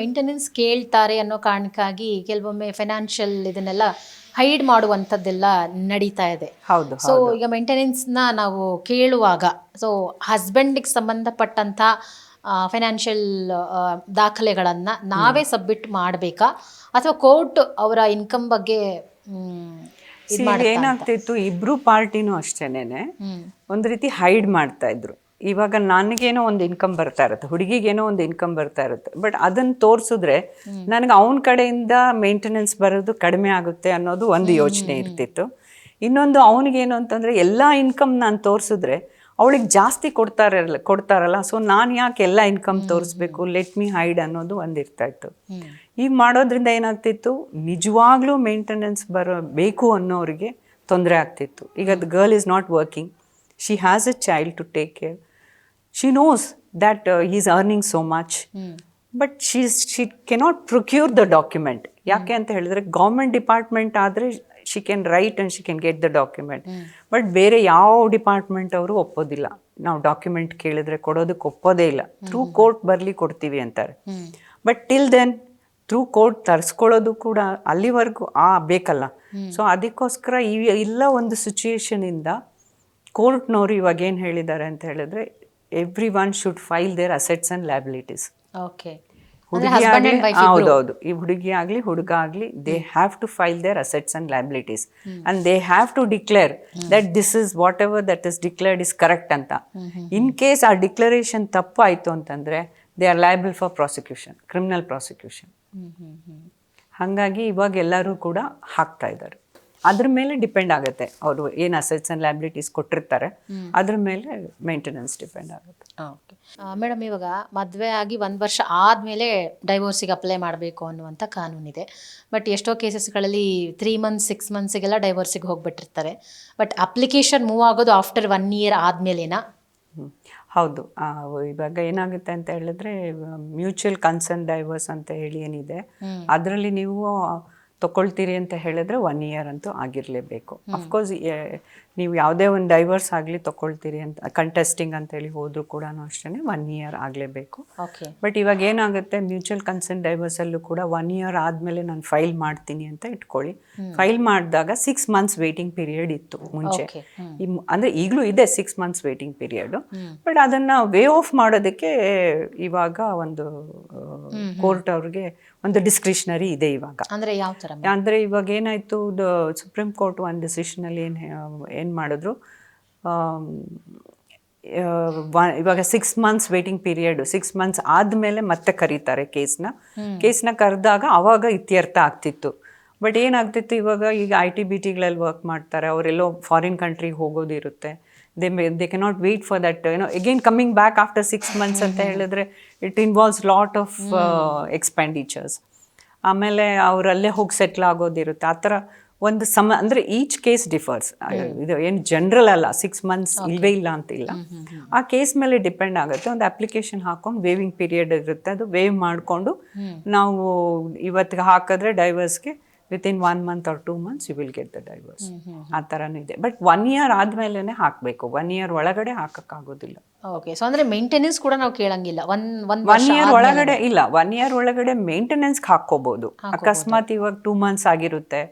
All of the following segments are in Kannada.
ಮೇಂಟೆನೆನ್ಸ್ ಕೇಳ್ತಾರೆ ಅನ್ನೋ ಕಾರಣಕ್ಕಾಗಿ ಕೆಲವೊಮ್ಮೆ ಫೈನಾನ್ಷಿಯಲ್ ಇದನ್ನೆಲ್ಲ ಹೈಡ್ ಮಾಡುವಂಥದ್ದೆಲ್ಲ ನಡೀತಾ ಇದೆ. ಹೌದು ಸೊ ಈಗ ಮೇಂಟೆನೆನ್ಸ್ನ ನಾವು ಕೇಳುವಾಗ ಸೊ ಹಸ್ಬೆಂಡಿಗೆ ಸಂಬಂಧಪಟ್ಟಂಥ ಫೈನಾನ್ಷಿಯಲ್ ದಾಖಲೆಗಳನ್ನು ನಾವೇ ಸಬ್ಮಿಟ್ ಮಾಡಬೇಕಾ? ಅಥವಾ ಕೋರ್ಟ್ ಅವರ ಇನ್ಕಮ್ ಬಗ್ಗೆ ಏನಾಗ್ತಿತ್ತು ಇಬ್ರು ಪಾರ್ಟಿನೂ ಅಷ್ಟೇನೆ ಒಂದು ರೀತಿ ಹೈಡ್ ಮಾಡ್ತಾ ಇದ್ರು. ಇವಾಗ ನನಗೇನೋ ಒಂದು ಇನ್ಕಮ್ ಬರ್ತಾ ಇರುತ್ತೆ ಹುಡುಗಿಗೇನೋ ಒಂದು ಇನ್ಕಮ್ ಬರ್ತಾ ಇರುತ್ತೆ ಬಟ್ ಅದನ್ನು ತೋರಿಸಿದ್ರೆ ನನಗೆ ಅವನ ಕಡೆಯಿಂದ ಮೇಂಟೆನೆನ್ಸ್ ಬರೋದು ಕಡಿಮೆ ಆಗುತ್ತೆ ಅನ್ನೋದು ಒಂದು ಯೋಚನೆ ಇರ್ತಿತ್ತು. ಇನ್ನೊಂದು ಅವನಿಗೇನು ಅಂತಂದ್ರೆ ಎಲ್ಲಾ ಇನ್ಕಮ್ ನಾನು ತೋರಿಸಿದ್ರೆ ಅವಳಿಗೆ ಜಾಸ್ತಿ ಕೊಡ್ತಾರಲ್ಲ ಕೊಡ್ತಾರಲ್ಲ ಸೊ ನಾನು ಯಾಕೆ ಎಲ್ಲ ಇನ್ಕಮ್ ತೋರಿಸ್ಬೇಕು ಲೆಟ್ ಮಿ ಹೈಡ್ ಅನ್ನೋದು ಒಂದು ಇರ್ತಾ ಇತ್ತು. ಈಗ ಮಾಡೋದ್ರಿಂದ ಏನಾಗ್ತಿತ್ತು ನಿಜವಾಗ್ಲೂ ಮೇಂಟೆನೆನ್ಸ್ ಬರಬೇಕು ಅನ್ನೋರಿಗೆ ತೊಂದರೆ ಆಗ್ತಿತ್ತು. ಈಗ the girl is not working she has a child to take care she knows that is earning so much hmm. But she she cannot procure the document ಯಾಕೆ ಅಂತ ಹೇಳಿದ್ರೆ ಗೌರ್ಮೆಂಟ್ ಡಿಪಾರ್ಟ್ಮೆಂಟ್ ಆದರೆ she can write and she can get the document but ಬೇರೆ ಯಾವ ಡಿಪಾರ್ಟ್ಮೆಂಟ್ ಅವರು ಒಪ್ಪೋದಿಲ್ಲ. ನಾವು ಡಾಕ್ಯುಮೆಂಟ್ ಕೇಳಿದ್ರೆ ಕೊಡೋದಕ್ಕೆ ಒಪ್ಪೋದೇ ಇಲ್ಲ. ಥ್ರೂ ಕೋರ್ಟ್ ಬರಲಿ ಕೊಡ್ತೀವಿ ಅಂತಾರೆ. But till then through court ತರಿಸ್ಕೊಳ್ಳೋದು ಕೂಡ ಅಲ್ಲಿವರೆಗೂ ಆ ಬೇಕಲ್ಲ. ಸೊ ಅದಕ್ಕೋಸ್ಕರ ಈ ಇಲ್ಲ ಒಂದು ಸಿಚುಯೇಷನಿಂದ ಕೋರ್ಟ್ನವರು ಇವಾಗ ಏನು ಹೇಳಿದ್ದಾರೆ ಅಂತ ಹೇಳಿದ್ರೆ every one should file their assets and liabilities okay ಹುಡುಗಿ ಆಗಲಿ ಹೌದೌದು ಈ ಹುಡುಗಿ ಆಗಲಿ ಹುಡುಗ ಆಗಲಿ they have to file their assets and liabilities and they have to declare that this is whatever that is declared is correct ಅಂತ. ಇನ್ ಕೇಸ್ ಆ ಡಿಕ್ಲರೇಷನ್ ತಪ್ಪು ಆಯಿತು ಅಂತಂದ್ರೆ they are liable for prosecution criminal prosecution ಹಾಗಾಗಿ ಇವಾಗ ಎಲ್ಲರೂ ಕೂಡ ಹಾಕ್ತಾ ಇದ್ದಾರೆ. ಅದ್ರ ಮೇಲೆ ಡಿಪೆಂಡ್ ಆಗುತ್ತೆ. ಅವರು ಏನು ಅಸೆಟ್ಸ್ ಅಂಡ್ ಲ್ಯಾಬಿಲಿಟೀಸ್ ಕೊಟ್ಟಿರ್ತಾರೆ ಅದ್ರ ಮೇಲೆ ಮೇಂಟೆನೆನ್ಸ್ ಡಿಪೆಂಡ್ ಆಗುತ್ತೆ. ಓಕೆ ಮೇಡಮ್ ಇವಾಗ ಮದುವೆ ಆಗಿ ಒಂದು ವರ್ಷ ಆದಮೇಲೆ ಡೈವೋರ್ಸಿಗೆ ಅಪ್ಲೈ ಮಾಡಬೇಕು ಅನ್ನುವಂಥ ಕಾನೂನಿದೆ ಬಟ್ ಎಷ್ಟೋ ಕೇಸಸ್ಗಳಲ್ಲಿ ತ್ರೀ ಮಂತ್ಸ್ ಸಿಕ್ಸ್ ಮಂತ್ಸಿಗೆಲ್ಲ ಡೈವೋರ್ಸಿಗೆ ಹೋಗ್ಬಿಟ್ಟಿರ್ತಾರೆ. ಬಟ್ ಅಪ್ಲಿಕೇಶನ್ ಮೂವ್ ಆಗೋದು ಆಫ್ಟರ್ ಒನ್ ಇಯರ್ ಆದಮೇಲೆನಾ. ಹೌದು. ಇವಾಗ ಏನಾಗುತ್ತೆ ಅಂತ ಹೇಳಿದ್ರೆ ಮ್ಯೂಚುವಲ್ ಕನ್ಸರ್ನ್ ಡೈವರ್ಸ್ ಅಂತ ಹೇಳಿ ಏನಿದೆ. ಅದರಲ್ಲಿ ನೀವು ತಗೊಳ್ತೀರಿ ಅಂತ ಹೇಳಿದ್ರೆ ಒನ್ ಇಯರ್ ಅಂತೂ ಆಗಿರಲೇಬೇಕು. ಅಫ್ಕೋರ್ಸ್ ನೀವು ಯಾವುದೇ ಒಂದು ಡೈವರ್ಸ್ ಆಗಲಿ ತಗೊಳ್ತೀರಿ ಅಂತ ಕಂಟೆಸ್ಟಿಂಗ್ ಅಂತೇಳಿ ಹೋದ್ರು ಕೂಡ ಅಷ್ಟೇ ಒನ್ ಇಯರ್ ಆಗಲೇಬೇಕು. ಓಕೆ ಬಟ್ ಇವಾಗ ಏನಾಗುತ್ತೆ ಮ್ಯೂಚುವಲ್ ಕನ್ಸರ್ನ್ ಡೈವರ್ಸಲ್ಲೂ ಕೂಡ ಒನ್ ಇಯರ್ ಆದಮೇಲೆ ನಾನು ಫೈಲ್ ಮಾಡ್ತೀನಿ ಅಂತ ಇಟ್ಕೊಳ್ಳಿ. ಫೈಲ್ ಮಾಡಿದಾಗ ಸಿಕ್ಸ್ ಮಂತ್ಸ್ ವೇಟಿಂಗ್ ಪೀರಿಯಡ್ ಇತ್ತು ಮುಂಚೆ. ಅಂದ್ರೆ ಈಗಲೂ ಇದೆ six months waiting period but ಅದನ್ನ ವೇ ಆಫ್ ಮಾಡೋದಕ್ಕೆ ಇವಾಗ ಒಂದು ಕೋರ್ಟ್ ಅವ್ರಿಗೆ ಒಂದು ಡಿಸ್ಕ್ರಿಷನರಿ ಇದೆ ಇವಾಗ. ಅಂದರೆ ಯಾವ ಥರ ಅಂದ್ರೆ ಇವಾಗ ಏನಾಯ್ತು ಸುಪ್ರೀಂ ಕೋರ್ಟ್ ಒಂದು ಡಿಸಿಷನ್ ಅಲ್ಲಿ ಏನ್ ಏನ್ ಮಾಡಿದ್ರು? ಇವಾಗ six months waiting period six months ಆದ್ಮೇಲೆ ಮತ್ತೆ ಕರೀತಾರೆ ಕೇಸ್ನ ಕೇಸ್ನ ಕರೆದಾಗ ಅವಾಗ ಇತ್ಯರ್ಥ ಆಗ್ತಿತ್ತು. ಬಟ್ ಏನಾಗ್ತಿತ್ತು ಇವಾಗ ಈಗ ಐ ಟಿ ಬಿ ಟಿಗಳಲ್ಲಿ ವರ್ಕ್ ಮಾಡ್ತಾರೆ ಅವರೆಲ್ಲೋ ಫಾರಿನ್ ಕಂಟ್ರಿಗೆ ಹೋಗೋದಿರುತ್ತೆ. They may they cannot wait for that you know again coming back after six months ಅಂತ ಹೇಳಿದ್ರೆ it involves lot of expenditures ಆಮೇಲೆ ಅವರಲ್ಲೇ ಹೋಗಿ ಸೆಟ್ಲ್ ಆಗೋದಿರುತ್ತೆ. ಆ ಥರ ಒಂದು ಸಮ ಅಂದರೆ ಈಚ್ ಕೇಸ್ ಡಿಫರ್ಸ್ ಇದು ಏನು ಜನರಲ್ ಅಲ್ಲ ಸಿಕ್ಸ್ ಮಂತ್ಸ್ ಇಲ್ವೇ ಇಲ್ಲ ಅಂತ ಇಲ್ಲ. ಆ ಕೇಸ್ ಮೇಲೆ ಡಿಪೆಂಡ್ ಆಗುತ್ತೆ. ಒಂದು ಅಪ್ಲಿಕೇಶನ್ ಹಾಕೊಂಡು ವೇವಿಂಗ್ ಪೀರಿಯಡ್ ಇರುತ್ತೆ. ಅದು ವೇವ್ ಮಾಡಿಕೊಂಡು ನಾವು ಇವತ್ತಿಗೆ ಹಾಕಿದ್ರೆ ಡೈವರ್ಸ್ಗೆ within one month or two months you will get the divorce ಆ ಥರನೂ ಇದೆ. ಬಟ್ ಒನ್ ಇಯರ್ ಆದ್ಮೇಲೆ ಹಾಕಬೇಕು. ಒನ್ ಇಯರ್ ಒಳಗಡೆ ಹಾಕೋಕ್ಕಾಗೋದಿಲ್ಲ. ಓಕೆ ಸೊ ಅಂದರೆ ಮೇಂಟೆನೆನ್ಸ್ ಕೂಡ ನಾವು ಕೇಳಂಗಿಲ್ಲ. ಒನ್ ಒನ್ ಒನ್ ಇಯರ್ ಒಳಗಡೆ ಇಲ್ಲ. ಒನ್ ಇಯರ್ ಒಳಗಡೆ ಮೇಂಟೆನೆನ್ಸ್ ಹಾಕೋಬಹುದು ಅಕಸ್ಮಾತ್ ಇವಾಗ ಟೂ ಮಂತ್ಸ್ ಆಗಿರುತ್ತೆ.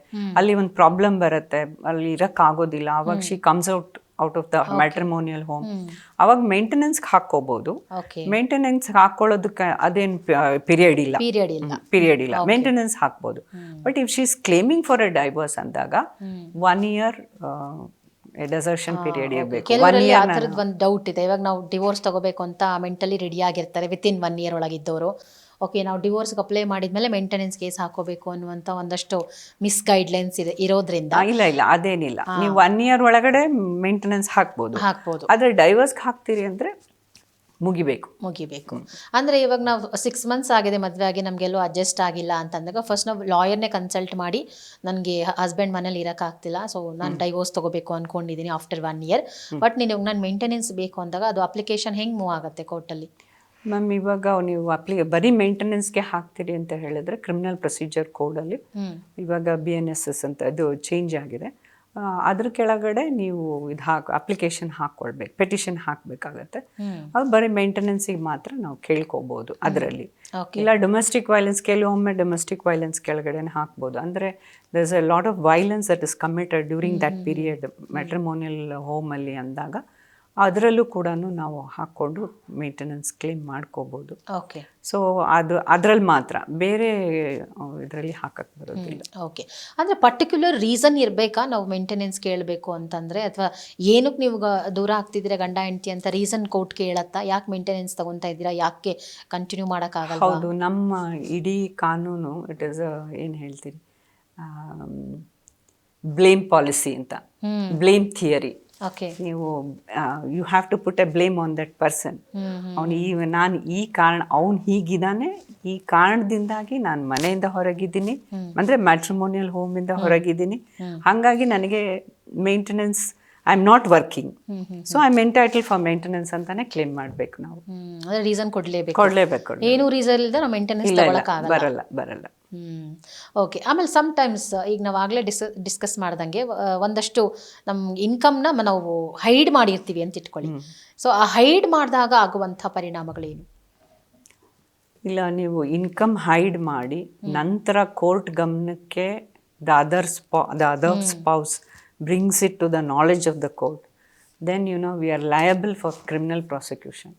ಅಲ್ಲಿ ಒಂದು ಪ್ರಾಬ್ಲಮ್ ಬರುತ್ತೆ. ಅಲ್ಲಿ ಇರಕ್ ಆಗೋದಿಲ್ಲ ಅವಾಗ she comes out out of the matrimonial home. ಅವಾಗ ಮೇಂಟೆನೆನ್ಸ್ ಹಾಕೋಬಹುದು ಮೇಂಟೆನೆನ್ಸ್ ಹಾಕೊಳ್ಳೋದಕ್ಕೆ ಅದೇನ್ ಪೀರಿಯಡ್ ಇಲ್ಲ. ಪೀರಿಯಡ್ ಇಲ್ಲ. ಮೇಂಟೆನೆನ್ಸ್ ಹಾಕ್ಬೋದು. But if she is claiming for a divorce ಅಂದಾಗ ಒನ್ ಇಯರ್ ಡೆಸರ್ಷನ್ ಪೀರಿಯಡ್ ಇರಬೇಕು. ಒನ್ ಇಯರ್ ಒಂದು ಡೌಟ್ ಇದೆ. ಇವಾಗ ನಾವು ಡಿವೋರ್ಸ್ ತಗೋಬೇಕು ಅಂತ ಮೆಂಟಲಿ ರೆಡಿ ಆಗಿರ್ತಾರೆ ವಿತ್ ಇನ್ ಒನ್ ಇಯರ್ ಒಳಗಿದ್ದವರು. ಓಕೆ ನಾವು ಡಿವೋರ್ಸ್ಗೆ ಅಪ್ಲೈ ಮಾಡಿದ್ಮೇಲೆ ಮೇಂಟೆನೆನ್ಸ್ ಕೇಸ್ ಹಾಕೋಬೇಕು ಅನ್ನುವಂಥ ಒಂದಷ್ಟು ಮಿಸ್ ಗೈಡ್ಲೈನ್ಸ್ ಇದೆ ಇರೋದ್ರಿಂದ. ಇಲ್ಲ ಇಲ್ಲ ಅದೇನಿಲ್ಲ. ನೀವು ಒನ್ ಇಯರ್ ಒಳಗಡೆ ಮೇಂಟೆನೆನ್ಸ್ ಹಾಕ್ಬೋದು. ಹಾಕ್ಬೋದು. ಆದರೆ ಡೈವರ್ಸ್ಗೆ ಹಾಕ್ತೀರಿ ಅಂದ್ರೆ ಮುಗಿಬೇಕು. ಮುಗಿಬೇಕು. ಅಂದರೆ ಇವಾಗ ನಾವು ಸಿಕ್ಸ್ ಮಂತ್ಸ್ ಆಗಿದೆ ಮದುವೆ ಆಗಿ ನಮಗೆಲ್ಲೋ ಅಡ್ಜಸ್ಟ್ ಆಗಿಲ್ಲ ಅಂತಂದಾಗ ಫಸ್ಟ್ ನಾವು ಲಾಯರ್ನೇ ಕನ್ಸಲ್ಟ್ ಮಾಡಿ ನನಗೆ ಹಸ್ಬೆಂಡ್ ಮನೇಲಿ ಇರೋಕ್ಕಾಗ್ತಿಲ್ಲ ಸೊ ನಾನು ಡೈವೋರ್ಸ್ ತೊಗೋಬೇಕು ಅಂದ್ಕೊಂಡಿದ್ದೀನಿ ಆಫ್ಟರ್ ಒನ್ ಇಯರ್ ಬಟ್ ನಿನಗೆ ನಾನು ಮೇಂಟೆನೆನ್ಸ್ ಬೇಕು ಅಂದಾಗ ಅದು ಅಪ್ಲಿಕೇಶನ್ ಹೆಂಗೆ ಮೂವ್ ಆಗುತ್ತೆ ಕೋರ್ಟಲ್ಲಿ ಮ್ಯಾಮ್ ಇವಾಗ ನೀವು ಅಪ್ಲಿ ಬರೀ ಮೇಂಟೆನೆನ್ಸ್ಗೆ ಹಾಕ್ತೀರಿ ಅಂತ ಹೇಳಿದ್ರೆ ಕ್ರಿಮಿನಲ್ ಪ್ರೊಸೀಜರ್ ಕೋಡಲ್ಲಿ ಅಲ್ಲಿ ಇವಾಗ ಬಿ ಎನ್ ಎಸ್ ಎಸ್ ಅಂತ ಅದು ಚೇಂಜ್ ಆಗಿದೆ. ಅದ್ರ ಕೆಳಗಡೆ ನೀವು ಇದು ಹಾಕಿ ಅಪ್ಲಿಕೇಶನ್ ಹಾಕೊಳ್ಬೇಕು ಪೆಟಿಷನ್ ಹಾಕಬೇಕಾಗತ್ತೆ. ಅದು ಬರೀ ಮೇಂಟೆನೆನ್ಸಿಗೆ ಮಾತ್ರ ನಾವು ಕೇಳ್ಕೊಬೋದು ಅದರಲ್ಲಿ. ಇಲ್ಲ ಡೊಮೆಸ್ಟಿಕ್ ವೈಲೆನ್ಸ್ ಕೆಲವೊಮ್ಮೆ ಡೊಮೆಸ್ಟಿಕ್ ವೈಲೆನ್ಸ್ ಕೆಳಗಡೆನೆ ಹಾಕ್ಬೋದು. ಅಂದರೆ there's a lot of violence that is committed during that period matrimonial ಹೋಮಲ್ಲಿ ಅಂದಾಗ. ಅದರಲ್ಲೂ ಕೂಡ ನಾವು ಹಾಕ್ಕೊಂಡು ಮೇಂಟೆನೆನ್ಸ್ ಕ್ಲೇಮ್ ಮಾಡ್ಕೋಬೋದು. ಓಕೆ ಸೊ ಅದು ಅದರಲ್ಲಿ ಮಾತ್ರ. ಬೇರೆ ಇದರಲ್ಲಿ ಹಾಕಕ್ಕೆ ಬರೋದಿಲ್ಲ. ಓಕೆ ಅಂದ್ರೆ ಪರ್ಟಿಕ್ಯುಲರ್ ರೀಸನ್ ಇರಬೇಕಾ ನಾವು ಮೇಂಟೆನೆನ್ಸ್ ಕೇಳಬೇಕು ಅಂತಂದ್ರೆ? ಅಥವಾ ಏನಕ್ಕೆ ನೀವು ದೂರ ಆಗ್ತಿದ್ದೀರಾ ಗಂಡ ಹೆಂಡತಿ ಅಂತ ರೀಸನ್ ಕೋರ್ಟ್ ಕೇಳತ್ತಾ? ಯಾಕೆ ಮೇಂಟೆನೆನ್ಸ್ ತಗೊಂತಾ ಇದ್ದೀರಾ? ಯಾಕೆ ಕಂಟಿನ್ಯೂ ಮಾಡೋಕ್ಕಾಗಲ್ಲ ಹೌದು ನಮ್ಮ ಇಡೀ ಕಾನೂನು ಇಟ್ ಇಸ್ ಏನು ಹೇಳ್ತೀರಿ? ಬ್ಲೇಮ್ ಪಾಲಿಸಿ ಅಂತ. ಬ್ಲೇಮ್ ಥಿಯರಿ ನೀವು you have to put a blame on that person ಅವನು ಈ ನಾನು ಈ ಕಾರಣ ಅವನು ಹೀಗಿದ್ದಾನೆ ಈ ಕಾರಣದಿಂದಾಗಿ ನಾನು ಮನೆಯಿಂದ ಹೊರಗಿದ್ದೀನಿ. ಅಂದರೆ ಮ್ಯಾಟ್ರಿಮೋನಿಯಲ್ ಹೋಮಿಂದ ಹೊರಗಿದ್ದೀನಿ. ಹಾಗಾಗಿ ನನಗೆ maintenance I am not working so I am entitle for maintenance ಅಂತಾನೆ ಕ್ಲೇಮ್ ಮಾಡಬೇಕು ನಾವು. ರೀಸನ್ ಕೊಡ್ಲೇಬೇಕು. ಕೊಡ್ಲೇಬೇಕು ಏನು ರೀಸನ್ ಇಲ್ಲದೆ ನಾವು ಮೇಂಟೆನೆನ್ಸ್ ಬರಲ್ಲ ಬರಲ್ಲ. ಹ್ಮ್ ಓಕೆ ಆಮೇಲೆ ಸಮ್ ಟೈಮ್ಸ್ ಈಗ ನಾವು ಆಗ್ಲೇ ಡಿಸ್ ಡಿಸ್ಕಸ್ ಮಾಡ್ದಂಗೆ ಒಂದಷ್ಟು ನಮ್ ಇನ್ಕಮ್ನ ನಾವು ಹೈಡ್ ಮಾಡಿರ್ತೀವಿ ಅಂತ ಇಟ್ಕೊಳ್ಳಿ. ಸೊ ಆ ಹೈಡ್ ಮಾಡಿದಾಗ ಆಗುವಂತ ಪರಿಣಾಮಗಳೇನು? ಇಲ್ಲ ನೀವು ಇನ್ಕಮ್ ಹೈಡ್ ಮಾಡಿ ನಂತರ ಕೋರ್ಟ್ ಗಮನಕ್ಕೆ the other spa the other spouse brings it to the knowledge of the court then you know we are liable for criminal prosecution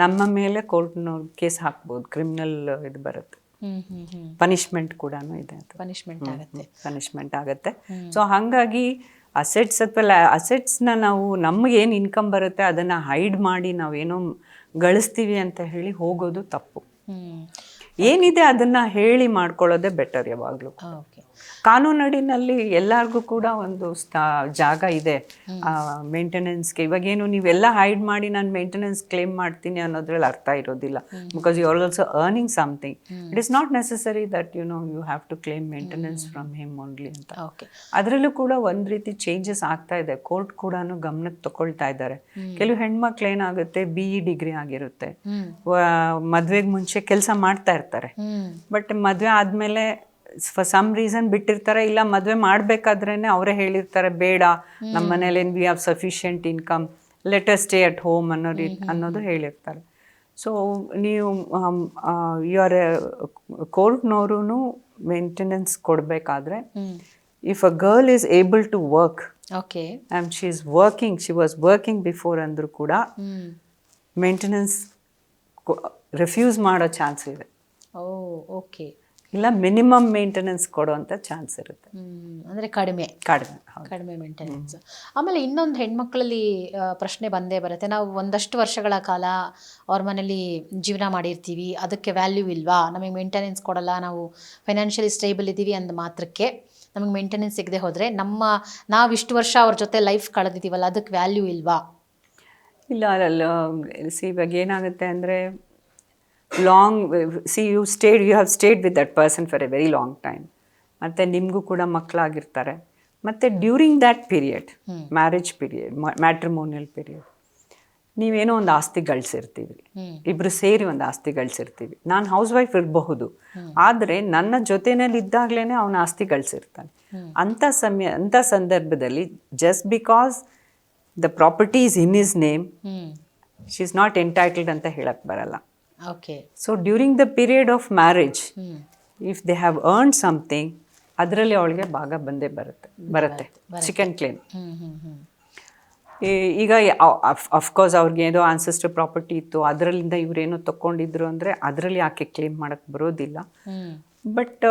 ನಮ್ಮ ಮೇಲೆ ಕೋರ್ಟ್ನವ್ರು ಕೇಸ್ ಹಾಕ್ಬೋದು ಕ್ರಿಮಿನಲ್ ಇದು ಬರುತ್ತೆ. ಪನಿಷ್ಮೆಂಟ್ ಕೂಡ ಇದೆ ಪನಿಷ್ಮೆಂಟ್ ಆಗುತ್ತೆ. ಪನಿಷ್ಮೆಂಟ್ ಆಗುತ್ತೆ. ಸೊ ಹಾಗಾಗಿ ಅಸೆಟ್ಸ್ ಅಥವಾ ಅಸೆಟ್ಸ್ನ ನಾವು ನಮ್ಗೆ ಏನು ಇನ್ಕಮ್ ಬರುತ್ತೆ ಅದನ್ನು ಹೈಡ್ ಮಾಡಿ ನಾವೇನೋ ಗಳಿಸ್ತೀವಿ ಅಂತ ಹೇಳಿ ಹೋಗೋದು ತಪ್ಪು. ಏನಿದೆ ಅದನ್ನ ಹೇಳಿ ಮಾಡ್ಕೊಳ್ಳೋದೇ ಬೆಟರ್ ಯಾವಾಗಲೂ ಕಾನೂನಡಿನಲ್ಲಿ ಎಲ್ಲರಿಗೂ ಕೂಡ ಒಂದು ಜಾಗ ಇದೆ. ಮೇಂಟೆನೆನ್ಸ್ಗೆ ಇವಾಗೇನು ನೀವೆಲ್ಲ ಹೈಡ್ ಮಾಡಿ ನಾನು ಮೇಂಟೆನೆನ್ಸ್ ಕ್ಲೇಮ್ ಮಾಡ್ತೀನಿ ಅನ್ನೋದ್ರಲ್ಲಿ ಅರ್ಥ ಇರೋದಿಲ್ಲ. Because you are also earning something it is not necessary that you know you have to claim maintenance from him. Only ಅಂತ. ಓಕೆ ಅದರಲ್ಲೂ ಕೂಡ ಒಂದು ರೀತಿ ಚೇಂಜಸ್ ಆಗ್ತಾ ಇದೆ. ಕೋರ್ಟ್ ಕೂಡ ಗಮನಕ್ಕೆ ತಗೊಳ್ತಾ ಇದ್ದಾರೆ. ಕೆಲವು ಹೆಣ್ಮಕ್ಳು ಏನಾಗುತ್ತೆ ಬಿ ಇ ಡಿಗ್ರಿ ಆಗಿರುತ್ತೆ. ಮದುವೆಗೆ ಮುಂಚೆ ಕೆಲಸ ಮಾಡ್ತಾ ಇರ್ತಾರೆ. ಬಟ್ ಮದುವೆ ಆದಮೇಲೆ ಫಾರ್ ಸಮ್ ರೀಸನ್ ಬಿಟ್ಟಿರ್ತಾರೆ ಇಲ್ಲ ಮದುವೆ ಮಾಡಬೇಕಾದ್ರೇ ಅವರೇ ಹೇಳಿರ್ತಾರೆ ಬೇಡ ನಮ್ಮ ಮನೇಲಿ we have sufficient income let her stay at home ಅನ್ನೋ ರೀತಿ ಅನ್ನೋದು ಹೇಳಿರ್ತಾರೆ. ಸೊ ನೀವು ಯು ಆರ್ ಕೋರ್ಟ್ನವರು ಮೇಂಟೆನೆನ್ಸ್ ಕೊಡಬೇಕಾದ್ರೆ if a girl is able to work okay and she is working she was working before ಅಂದರೂ ಕೂಡ ಮೇಂಟೆನೆನ್ಸ್ ರೆಫ್ಯೂಸ್ ಮಾಡೋ ಚಾನ್ಸ್ ಇದೆ. ಓ ಓಕೆ ಇಲ್ಲ ಮಿನಿಮಮ್ ಮೇಂಟೆನೆನ್ಸ್ ಕೊಡುವಂಥ ಚಾನ್ಸ್ ಇರುತ್ತೆ. ಅಂದ್ರೆ ಕಡಿಮೆ. ಕಡಿಮೆ ಕಡಿಮೆ ಮೇಂಟೆನೆನ್ಸ್ ಆಮೇಲೆ ಇನ್ನೊಂದು ಹೆಣ್ಮಕ್ಳಲ್ಲಿ ಪ್ರಶ್ನೆ ಬಂದೇ ಬರುತ್ತೆ. ನಾವು ಒಂದಷ್ಟು ವರ್ಷಗಳ ಕಾಲ ಅವ್ರ ಮನೇಲಿ ಜೀವನ ಮಾಡಿರ್ತೀವಿ ಅದಕ್ಕೆ ವ್ಯಾಲ್ಯೂ ಇಲ್ವಾ? ನಮಗೆ ಮೇಂಟೆನೆನ್ಸ್ ಕೊಡಲ್ಲ ನಾವು ಫೈನಾನ್ಷಿಯಲಿ ಸ್ಟೇಬಲ್ ಇದ್ದೀವಿ ಅಂದ ಮಾತ್ರಕ್ಕೆ ನಮಗೆ ಮೇಂಟೆನೆನ್ಸ್ ಸಿಗದೆ ಹೋದರೆ ನಮ್ಮ ನಾವು ಇಷ್ಟು ವರ್ಷ ಅವ್ರ ಜೊತೆ ಲೈಫ್ ಕಳೆದಿದ್ದೀವಲ್ಲ ಅದಕ್ಕೆ ವ್ಯಾಲ್ಯೂ ಇಲ್ವಾ? ಇಲ್ಲ ಅಲ್ಲ ಸಿ ಇವಾಗ ಏನಾಗುತ್ತೆ ಅಂದರೆ long see you stayed you have stayed with that person for a very long time ಮತ್ತು ನಿಮಗೂ ಕೂಡ ಮಕ್ಕಳಾಗಿರ್ತಾರೆ. ಮತ್ತು during that period marriage period matrimonial period ನೀವೇನೋ ಒಂದು ಆಸ್ತಿ ಗಳಿಸಿರ್ತೀವಿ. ಇಬ್ಬರು ಇಬ್ರು ಸೇರಿ ಒಂದು ಆಸ್ತಿ ಗಳಿಸಿರ್ತೀವಿ. ನಾನು ಹೌಸ್ ವೈಫ್ ಇರಬಹುದು ಆದರೆ ನನ್ನ ಜೊತೆನಲ್ಲಿ ಇದ್ದಾಗಲೇ ಅವನ ಆಸ್ತಿ ಗಳಿಸಿರ್ತಾನೆ. ಅಂಥ ಸಮಯ ಅಂಥ ಸಂದರ್ಭದಲ್ಲಿ just because the property is in his name she is not entitled ಅಂತ ಹೇಳಕ್ಕೆ ಬರಲ್ಲ. Okay so during the period of marriage if they have earn something ಅದರಲ್ಲಿ ಅವಳಿಗೆ ಭಾಗ ಬಂದೇ ಬರುತ್ತೆ ಬರುತ್ತೆ. ಚಿಕನ್ ಕ್ಲೇಮ್ ಈಗ ಅಫ್ಕೋರ್ಸ್ ಅವ್ರಿಗೆ ಏನೋ ಆನ್ಸೆಸ್ಟರ್ ಪ್ರಾಪರ್ಟಿ ಇತ್ತು ಅದರಲ್ಲಿಂದ ಇವರೇನೋ ತಕೊಂಡಿದ್ರು ಅಂದರೆ ಅದರಲ್ಲಿ ಯಾಕೆ ಕ್ಲೇಮ್ ಮಾಡಕ್ಕೆ ಬರೋದಿಲ್ಲ. ಬಟ್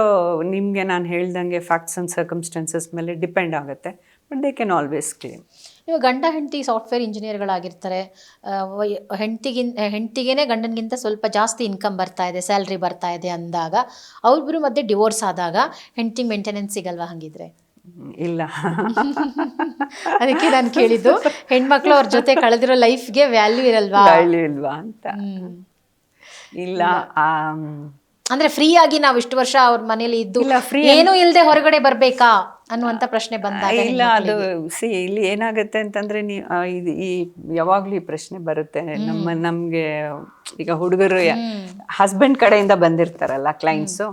ನಿಮಗೆ ನಾನು ಹೇಳ್ದಂಗೆ ಫ್ಯಾಕ್ಟ್ಸ್ ಆ್ಯಂಡ್ ಸರ್ಕಮ್ಸ್ಟೆನ್ಸಸ್ ಮೇಲೆ ಡಿಪೆಂಡ್ ಆಗುತ್ತೆ but they can always claim ಇವಾಗ ಗಂಡ ಹೆಂಡತಿ ಸಾಫ್ಟ್ವೇರ್ ಇಂಜಿನಿಯರ್ಗಳಾಗಿರ್ತಾರೆ ಹೆಂಡತಿಗಿನ್ ಹೆಂಡತಿಗೇನೆ ಗಂಡನಿಗಿಂತ ಸ್ವಲ್ಪ ಜಾಸ್ತಿ ಇನ್ಕಮ್ ಬರ್ತಾ ಇದೆ ಸ್ಯಾಲ್ರಿ ಬರ್ತಾ ಇದೆ ಅಂದಾಗ ಅವ್ರಿಬ್ರು ಮಧ್ಯೆ ಡಿವೋರ್ಸ್ ಆದಾಗ ಹೆಂಡತಿ ಮೇಂಟೆನೆನ್ಸ್ ಸಿಗಲ್ವಾ ಹಂಗಿದ್ರೆ? ಇಲ್ಲ. ಅದಕ್ಕೆ ನಾನು ಕೇಳಿದ್ದು ಹೆಣ್ಮಕ್ಳು ಅವ್ರ ಜೊತೆ ಕಳೆದಿರೋ ಲೈಫ್ಗೆ ವ್ಯಾಲ್ಯೂ ಇರಲ್ವಾ? ವ್ಯಾಲ್ಯೂ ಇಲ್ವಾ ಅಂತ. ಇಲ್ಲ ಅಂದ್ರೆ ಫ್ರೀ ಆಗಿ ನಾವು ಇಷ್ಟು ವರ್ಷ ಅವ್ರ ಮನೇಲಿ ಇದ್ದು ಏನು ಇಲ್ಲದೆ ಹೊರಗಡೆ ಬರ್ಬೇಕಾ ಅನ್ನುವಂತ ಪ್ರಶ್ನೆ ಬಂದಾಗ ಇಲ್ಲ ಅದು ಸಿ ಇಲ್ಲಿ ಏನಾಗುತ್ತೆ ಅಂತಂದ್ರೆ ನೀ ಇದು ಈ ಯಾವಾಗ್ಲೂ ಈ ಪ್ರಶ್ನೆ ಬರುತ್ತೆ. ನಮ್ಮ ನಮ್ಗೆ ಈಗ ಹುಡುಗರು ಹಸ್ಬೆಂಡ್ ಕಡೆಯಿಂದ ಬಂದಿರ್ತಾರಲ್ಲ ಕ್ಲೈಂಟ್ಸು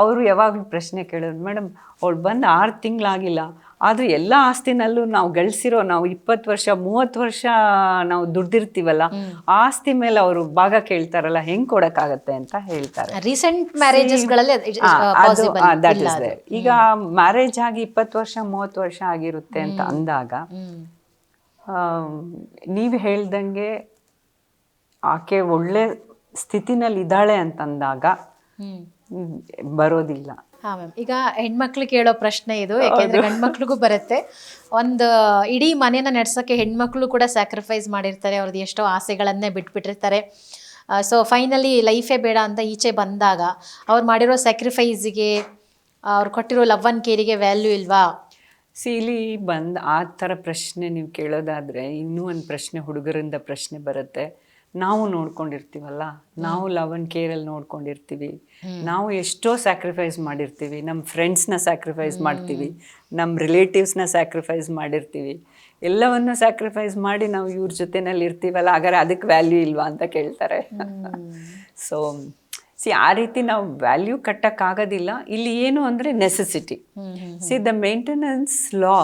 ಅವರು ಯಾವಾಗ್ಲೂ ಪ್ರಶ್ನೆ ಕೇಳೋದು ಮೇಡಮ್ ಅವಳು ಬಂದು ಆರು ತಿಂಗಳಾಗಿಲ್ಲ. ಆದ್ರೆ ಎಲ್ಲ ಆಸ್ತಿನಲ್ಲೂ ನಾವು ಗಳಿಸಿರೋ ನಾವು ಇಪ್ಪತ್ತು ವರ್ಷ ಮೂವತ್ತು ವರ್ಷ ನಾವು ದುಡ್ದಿರ್ತೀವಲ್ಲ ಆಸ್ತಿ ಮೇಲೆ ಅವರು ಭಾಗ ಕೇಳ್ತಾರಲ್ಲ ಹೆಂಗ್ ಕೊಡಕ್ಕಾಗತ್ತೆ ಅಂತ ಹೇಳ್ತಾರೆ. ರೀಸೆಂಟ್ ಮ್ಯಾರೇಜಸ್ಗಳಲ್ಲಿ ಈಗ ಮ್ಯಾರೇಜ್ ಆಗಿ ಇಪ್ಪತ್ತು ವರ್ಷ ಮೂವತ್ತು ವರ್ಷ ಆಗಿರುತ್ತೆ ಅಂತ ಅಂದಾಗ ನೀವು ಹೇಳ್ದಂಗೆ ಆಕೆ ಒಳ್ಳೆ ಸ್ಥಿತಿನಲ್ಲಿ ಇದ್ದಾಳೆ ಅಂತಂದಾಗ ಬರೋದಿಲ್ಲ. ಹಾ ಮ್ಯಾಮ್ ಈಗ ಹೆಣ್ಮಕ್ಳು ಕೇಳೋ ಪ್ರಶ್ನೆ ಇದು ಯಾಕೆಂದ್ರೆ ಗಂಡ್ಮಕ್ಳಿಗೂ ಬರುತ್ತೆ. ಒಂದು ಇಡೀ ಮನೇನ ನಡ್ಸೋಕ್ಕೆ ಹೆಣ್ಮಕ್ಳು ಕೂಡ ಸ್ಯಾಕ್ರಿಫೈಸ್ ಮಾಡಿರ್ತಾರೆ. ಅವ್ರದ್ದು ಎಷ್ಟೋ ಆಸೆಗಳನ್ನೇ ಬಿಟ್ಬಿಟ್ಟಿರ್ತಾರೆ. ಸೊ ಫೈನಲಿ ಲೈಫೇ ಬೇಡ ಅಂತ ಈಚೆ ಬಂದಾಗ ಅವ್ರು ಮಾಡಿರೋ ಸ್ಯಾಕ್ರಿಫೈಸ್ಗೆ ಅವ್ರು ಕೊಟ್ಟಿರೋ ಲವ್ ಅಂಡ್ ಕೇರಿಗೆ ವ್ಯಾಲ್ಯೂ ಇಲ್ವಾ? ಸೀಲಿ ಬಂದ್ ಆ ಥರ ಪ್ರಶ್ನೆ ನೀವು ಕೇಳೋದಾದರೆ ಇನ್ನೂ ಒಂದು ಪ್ರಶ್ನೆ ಹುಡುಗರಿಂದ ಪ್ರಶ್ನೆ ಬರುತ್ತೆ. ನಾವು ನೋಡ್ಕೊಂಡಿರ್ತೀವಲ್ಲ? ನಾವು ಲವ್ ಅಂಡ್ ಕೇರಲ್ಲಿ ನೋಡ್ಕೊಂಡಿರ್ತೀವಿ. ನಾವು ಎಷ್ಟೋ ಸ್ಯಾಕ್ರಿಫೈಸ್ ಮಾಡಿರ್ತೀವಿ. ನಮ್ಮ ಫ್ರೆಂಡ್ಸ್ನ ಸ್ಯಾಕ್ರಿಫೈಸ್ ಮಾಡ್ತೀವಿ. ನಮ್ಮ ರಿಲೇಟಿವ್ಸ್ನ ಸ್ಯಾಕ್ರಿಫೈಸ್ ಮಾಡಿರ್ತೀವಿ. ಎಲ್ಲವನ್ನು ಸ್ಯಾಕ್ರಿಫೈಸ್ ಮಾಡಿ ನಾವು ಇವ್ರ ಜೊತೆನಲ್ಲಿ ಇರ್ತೀವಲ್ಲ? ಹಾಗಾದ್ರೆ ಅದಕ್ಕೆ ವ್ಯಾಲ್ಯೂ ಇಲ್ವಾ ಅಂತ ಕೇಳ್ತಾರೆ. ಸೊ ಸಿ ಆ ರೀತಿ ನಾವು ವ್ಯಾಲ್ಯೂ ಕಟ್ಟಕ್ಕಾಗೋದಿಲ್ಲ. ಇಲ್ಲಿ ಏನು ಅಂದರೆ necessity see the maintenance law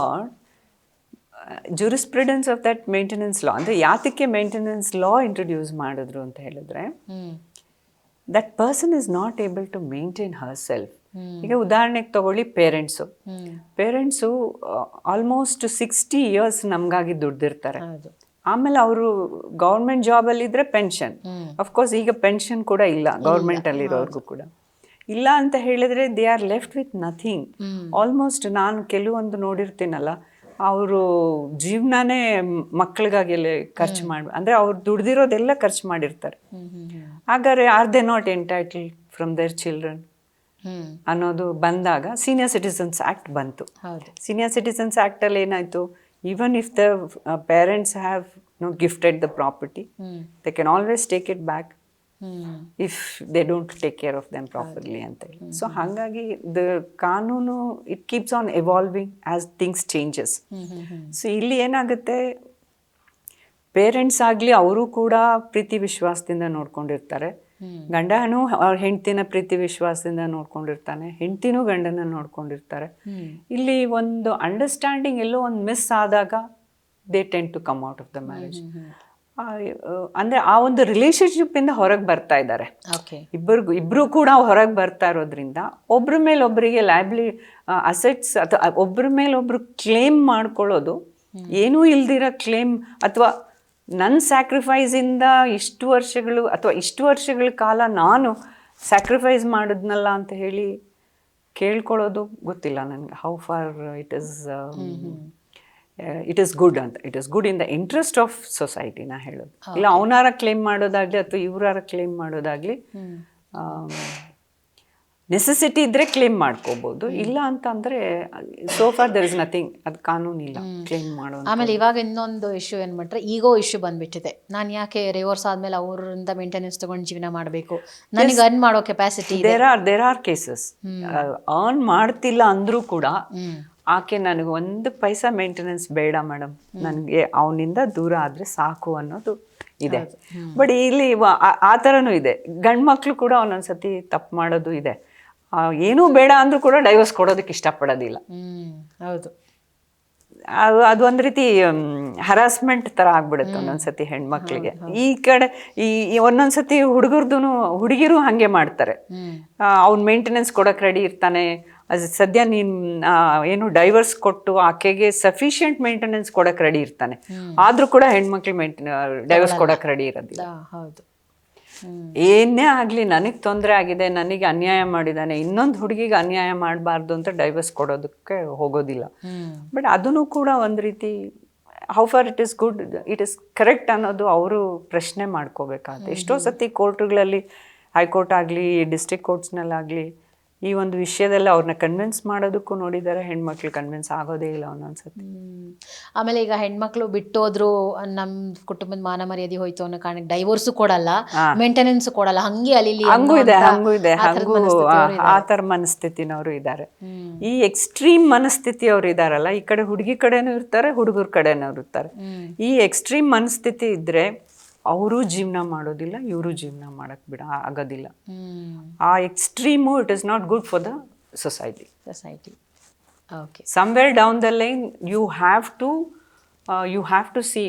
jurisprudence of that maintenance law ಅಂದರೆ ಯಾತಕ್ಕೆ ಮೇಂಟೆನೆನ್ಸ್ ಲಾ ಇಂಟ್ರೊಡ್ಯೂಸ್ ಮಾಡಿದ್ರು ಅಂತ ಹೇಳಿದ್ರೆ that person is not able to maintain herself ಈಗ ಉದಾಹರಣೆಗೆ ತಗೊಳ್ಳಿ parents parents almost sixty years ನಮಗಾಗಿ ದುಡ್ದಿರ್ತಾರೆ. ಆಮೇಲೆ ಅವರು ಗೌರ್ಮೆಂಟ್ ಜಾಬಲ್ಲಿ ಇದ್ರೆ ಪೆನ್ಷನ್. ಅಫ್ಕೋರ್ಸ್ ಈಗ ಪೆನ್ಷನ್ ಕೂಡ ಇಲ್ಲ ಗೌರ್ಮೆಂಟ್ ಅಲ್ಲಿರೋರ್ಗೂ ಕೂಡ. ಇಲ್ಲ ಅಂತ ಹೇಳಿದ್ರೆ they are left with nothing almost ನಾನು ಕೆಲವೊಂದು ನೋಡಿರ್ತೀನಲ್ಲ ಅವರು ಜೀವನನೇ ಮಕ್ಕಳಿಗಾಗಿ ಖರ್ಚು ಮಾಡಿ ಅಂದ್ರೆ ಅವ್ರು ದುಡ್ದಿರೋದೆಲ್ಲ ಖರ್ಚು ಮಾಡಿರ್ತಾರೆ. ಹಾಗಾದ್ರೆ are they not entitle from their children? ಅನ್ನೋದು ಬಂದಾಗ ಸೀನಿಯರ್ ಸಿಟಿಸನ್ಸ್ ಆಕ್ಟ್ ಬಂತು. ಸೀನಿಯರ್ ಸಿಟಿಸನ್ಸ್ ಆ್ಯಕ್ಟಲ್ಲಿ ಏನಾಯಿತು? Even if the parents have no gifted the property they can always take it back if they don't take care of them properly ಅಂತ ಹೇಳಿ ಸೊ ಹಾಗಾಗಿ ದ ಕಾನೂನು it keeps on evolving as things changes so ಇಲ್ಲಿ ಏನಾಗುತ್ತೆ ಪೇರೆಂಟ್ಸ್ ಆಗಲಿ ಅವರು ಕೂಡ ಪ್ರೀತಿ ವಿಶ್ವಾಸದಿಂದ ನೋಡ್ಕೊಂಡಿರ್ತಾರೆ. ಗಂಡನೂ ಅವ್ರ ಹೆಂಡ್ತಿನ ಪ್ರೀತಿ ವಿಶ್ವಾಸದಿಂದ ನೋಡ್ಕೊಂಡಿರ್ತಾನೆ ಹೆಂಡ್ತಿನೂ ಗಂಡನ ನೋಡ್ಕೊಂಡಿರ್ತಾರೆ. ಇಲ್ಲಿ ಒಂದು ಅಂಡರ್ಸ್ಟ್ಯಾಂಡಿಂಗ್ ಎಲ್ಲೋ ಒಂದು ಮಿಸ್ ಆದಾಗ they tend to come out of the marriage ಅಂದ್ರೆ ಆ ಒಂದು ರಿಲೇಶನ್ಶಿಪ್ ಇಂದ ಹೊರಗೆ ಬರ್ತಾ ಇದ್ದಾರೆ. ಓಕೆ ಇಬ್ಬರಿಗೂ ಇಬ್ರು ಕೂಡ ಹೊರಗೆ ಬರ್ತಾ ಇರೋದ್ರಿಂದ ಒಬ್ರ ಮೇಲೊಬ್ಬರಿಗೆ ಲ್ಯಾಬ್ಲಿ ಅಸೆಟ್ಸ್ ಅಥವಾ ಒಬ್ರ ಮೇಲೆ ಒಬ್ರು ಕ್ಲೇಮ್ ಮಾಡ್ಕೊಳ್ಳೋದು ಏನೂ ಇಲ್ದಿರೋ ಕ್ಲೇಮ್ ಅಥವಾ ನನ್ನ ಸ್ಯಾಕ್ರಿಫೈಸಿಂದ ಇಷ್ಟು ವರ್ಷಗಳು ಅಥವಾ ಇಷ್ಟು ವರ್ಷಗಳ ಕಾಲ ನಾನು ಸ್ಯಾಕ್ರಿಫೈಸ್ ಮಾಡಿದ್ನಲ್ಲ ಅಂತ ಹೇಳಿ ಕೇಳ್ಕೊಳ್ಳೋದು ಗೊತ್ತಿಲ್ಲ ನನಗೆ. How far it is it is good ಅಂತ. It is good in the interest of society ನಾ ಹೇಳೋದು. ಇಲ್ಲ ಅವನಾರ ಕ್ಲೇಮ್ ಮಾಡೋದಾಗ್ಲಿ ಅಥವಾ ಇವರಾರ ಕ್ಲೇಮ್ ಮಾಡೋದಾಗ್ಲಿ ನೆಸೆಸಿಟಿ ಇದ್ರೆ ಕ್ಲೇಮ್ ಮಾಡ್ಕೋಬಹುದು ಇಲ್ಲ ಅಂತ ಅಂದ್ರೆ so far there is nothing ಅದು ಕಾನೂನಿಲ್ಲ ಕ್ಲೇಮ್ ಮಾಡೋ ಆಮೇಲೆ ಇವಾಗ ಇನ್ನೊಂದು ಇಶ್ಯೂ ಏನ್ಬಿಟ್ರೆ ಈಗೋ ಇಶ್ಯೂ ಬಂದ್ಬಿಟ್ಟಿದೆ. ನಾನು ಯಾಕೆ ರಿವರ್ಸ್ ಆದ್ಮೇಲೆ ಅವರಿಂದ ಮೇಂಟೆನೆನ್ಸ್ ತಗೊಂಡು ಜೀವನ ಮಾಡಬೇಕು? ನನಗೆ ಅರ್ನ್ ಮಾಡೋ capacity there are there are cases earn ಮಾಡ್ತಿಲ್ಲ ಅಂದ್ರೂ ಕೂಡ ಆಕೆ ನನಗೆ ಒಂದು ಪೈಸಾ ಮೇಂಟೆನೆನ್ಸ್ ಬೇಡ ಮೇಡಮ್ ನನಗೆ ಅವನಿಂದ ದೂರ ಆದ್ರೆ ಸಾಕು ಅನ್ನೋದು ಇದೆ. ಬಟ್ ಇಲ್ಲಿ ಆ- ಥರನೂ ಇದೆ. ಗಂಡು ಮಕ್ಕಳು ಕೂಡ ಒಂದೊಂದ್ಸತಿ ತಪ್ಪು ಮಾಡೋದು ಇದೆ. ಏನೂ ಬೇಡ ಅಂದರೂ ಕೂಡ ಡೈವರ್ಸ್ ಕೊಡೋದಕ್ಕೆ ಇಷ್ಟಪಡೋದಿಲ್ಲ. ಹೌದು. ಅದು ಅದು ಒಂದು ರೀತಿ ಹರಾಸ್ಮೆಂಟ್ ಥರ ಆಗ್ಬಿಡುತ್ತೆ ಒಂದೊಂದ್ಸತಿ ಹೆಣ್ಮಕ್ಳಿಗೆ. ಈ ಕಡೆ ಈ ಒಂದೊಂದ್ಸತಿ ಹುಡುಗರ್ದು ಹುಡುಗಿರು ಹಾಗೆ ಮಾಡ್ತಾರೆ. ಅವ್ನ ಮೇಂಟೆನೆನ್ಸ್ ಕೊಡೋಕೆ ರೆಡಿ ಇರ್ತಾನೆ. ಅದು ಸದ್ಯ ನೀನ್ ಏನು ಡೈವರ್ಸ್ ಕೊಟ್ಟು ಆಕೆಗೆ ಸಫಿಷಿಯಂಟ್ ಮೇಂಟೆನೆನ್ಸ್ ಕೊಡಕ್ಕೆ ರೆಡಿ ಇರ್ತಾನೆ. ಆದ್ರೂ ಕೂಡ ಹೆಣ್ಮಕ್ಳು ಮೇಂಟೆನ್ ಡೈವರ್ಸ್ ಕೊಡಕ್ ರೆಡಿ ಇರೋದಿಲ್ಲ. ಹೌದು. ಏನೇ ಆಗಲಿ ನನಗೆ ತೊಂದರೆ ಆಗಿದೆ ನನಗೆ ಅನ್ಯಾಯ ಮಾಡಿದ್ದಾನೆ ಇನ್ನೊಂದು ಹುಡುಗಿಗೆ ಅನ್ಯಾಯ ಮಾಡಬಾರ್ದು ಅಂತ ಡೈವರ್ಸ್ ಕೊಡೋದಕ್ಕೆ ಹೋಗೋದಿಲ್ಲ. ಬಟ್ ಅದನ್ನು ಕೂಡ ಒಂದು ರೀತಿ how far it is good it is correct ಅನ್ನೋದು ಅವರು ಪ್ರಶ್ನೆ ಮಾಡ್ಕೋಬೇಕಾಗುತ್ತೆ. ಎಷ್ಟೋ ಸತಿ ಕೋರ್ಟ್ಗಳಲ್ಲಿ ಹೈಕೋರ್ಟ್ ಆಗಲಿ ಡಿಸ್ಟ್ರಿಕ್ಟ್ ಕೋರ್ಟ್ಸ್ನಲ್ಲಾಗಲಿ ಈ ಒಂದು ವಿಷಯದಲ್ಲಿ ಅವ್ರನ್ನ ಕನ್ವಿನ್ಸ್ ಮಾಡೋದಕ್ಕೂ ನೋಡಿದಾರೆ ಹೆಣ್ಮಕ್ಳು ಕನ್ವಿನ್ಸ್ ಆಗೋದೇ ಇಲ್ಲ ಒಂದೊಂದ್ಸತಿ. ಆಮೇಲೆ ಈಗ ಹೆಣ್ಮಕ್ಳು ಬಿಟ್ಟೋದ್ರು ನಮ್ ಕುಟುಂಬದ ಮಾನ ಮರ್ಯಾದೆ ಹೋಯ್ತು ಅನ್ನೋ ಕಾರಣಕ್ಕೆ ಡೈವೋರ್ಸ್ ಕೊಡಲ್ಲ ಮೇಂಟೆನೆನ್ಸ್ ಕೊಡಲ್ಲ ಹಂಗೆ ಅಲ್ಲಿ ಹಂಗೂ ಇದೆ ಹಂಗೂ ಇದೆ ಹಂಗೂ ಆ ಥರ ಮನಸ್ಥಿತಿನವರು ಇದ್ದಾರೆ. ಈ ಎಕ್ಸ್ಟ್ರೀಮ್ ಮನಸ್ಥಿತಿಯವರು ಇದಾರಲ್ಲ ಈ ಕಡೆ ಹುಡುಗಿ ಕಡೆನೂ ಇರ್ತಾರೆ ಹುಡುಗರ ಕಡೆನೂ ಇರ್ತಾರೆ. ಈ ಎಕ್ಸ್ಟ್ರೀಮ್ ಮನಸ್ಥಿತಿ ಇದ್ರೆ ಅವರು ಜೀವನ ಮಾಡೋದಿಲ್ಲ ಇವರು ಜೀವನ ಮಾಡಕ್ಕೆ ಬಿಡ ಆಗೋದಿಲ್ಲ. ಆ extreme it is not good for the society society okay somewhere down the line you have to you have to see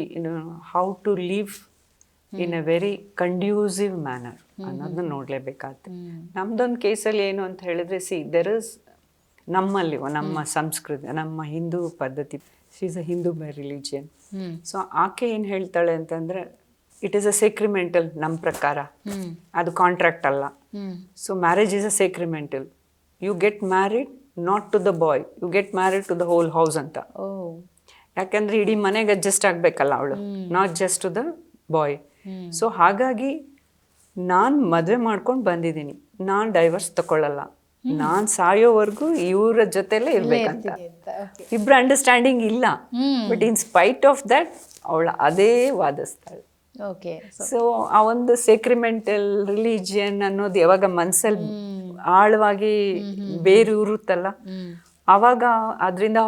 how to know, in a very conducive manner very conducive manner. ಅನ್ನೋದನ್ನ ನೋಡಲೇಬೇಕಾಗುತ್ತೆ. ನಮ್ದೊಂದು ಕೇಸಲ್ಲಿ ಏನು ಅಂತ ಹೇಳಿದ್ರೆ ಸಿ ದೆರ್ ಇಸ್ ನಮ್ಮಲ್ಲಿ ನಮ್ಮ ಸಂಸ್ಕೃತಿ ನಮ್ಮ ಹಿಂದೂ ಪದ್ಧತಿ. She's a Hindu by religion so ಆಕೆ ಏನು ಹೇಳ್ತಾಳೆ ಅಂತಂದ್ರೆ ಇಟ್ ಈಸ್ ಅ ಸೇಕ್ರಿಮೆಂಟಲ್ ನಮ್ಮ ಪ್ರಕಾರ ಅದು ಕಾಂಟ್ರಾಕ್ಟ್ ಅಲ್ಲ so marriage is a sacramental you get married not to the boy you get married to the whole house ಅಂತ ಯಾಕಂದ್ರೆ ಇಡೀ ಮನೆಗೆ ಅಡ್ಜಸ್ಟ್ ಆಗಬೇಕಲ್ಲ ಅವಳು. Not just to the boy. So ಹಾಗಾಗಿ ನಾನು ಮದುವೆ ಮಾಡ್ಕೊಂಡು ಬಂದಿದ್ದೀನಿ. ನಾನು ಡೈವರ್ಸ್ ತಗೊಳ್ಳಲ್ಲ ನಾನು ಸಾಯೋವರೆಗೂ ಇವರ ಜೊತೆಲೇ ಇರ್ಬೇಕಂತ. ಇಬ್ರ ಅಂಡರ್ಸ್ಟ್ಯಾಂಡಿಂಗ್ ಇಲ್ಲ. But in spite of that ಅವಳು ಅದೇ ವಾದಿಸ್ತಾಳೆ ಓಕೆ ಸೊ ಆ ಒಂದು ಸೇಕ್ರಿಮೆಂಟಲ್ ರಿಲಿಜಿಯನ್ ಅನ್ನೋದು ಯಾವಾಗ ಮನ್ಸಲ್ಲಿ ಆಳವಾಗಿ ಬೇರೂರುತ್ತಲ್ಲ ಅವಾಗ ಅದರಿಂದ